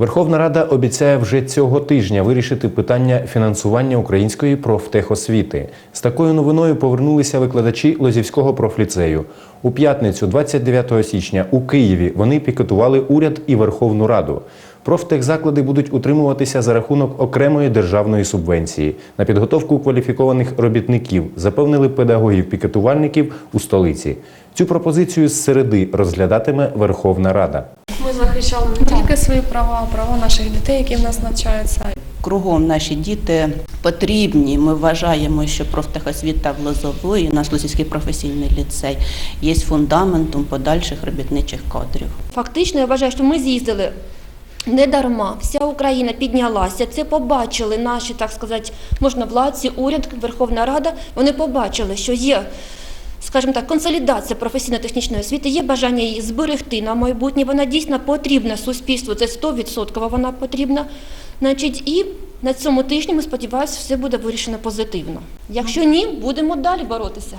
Верховна Рада обіцяє вже цього тижня вирішити питання фінансування української профтехосвіти. З такою новиною повернулися викладачі Лозівського профліцею. У п'ятницю, 29 січня, у Києві вони пікетували уряд і Верховну Раду. Профтехзаклади будуть утримуватися за рахунок окремої державної субвенції на підготовку кваліфікованих робітників, запевнили педагогів-пікетувальників у столиці. Цю пропозицію з середи розглядатиме Верховна Рада. Ми захищали не тільки свої права, а права наших дітей, які в нас навчаються. Кругом наші діти потрібні. Ми вважаємо, що профтехосвіта в Лозової, наш Лозівський професійний ліцей, є фундаментом подальших робітничих кадрів. Фактично, я вважаю, що ми з'їздили не дарма. Вся Україна піднялася. Це побачили наші, так сказати, можновладці, уряд, Верховна Рада. Вони побачили, що є. Скажімо так, консолідація професійно-технічної освіти, є бажання її зберегти на майбутнє. Вона дійсно потрібна суспільству, це 100% вона потрібна. Значить, і на цьому тижні ми сподіваємося, все буде вирішено позитивно. Якщо ні, будемо далі боротися.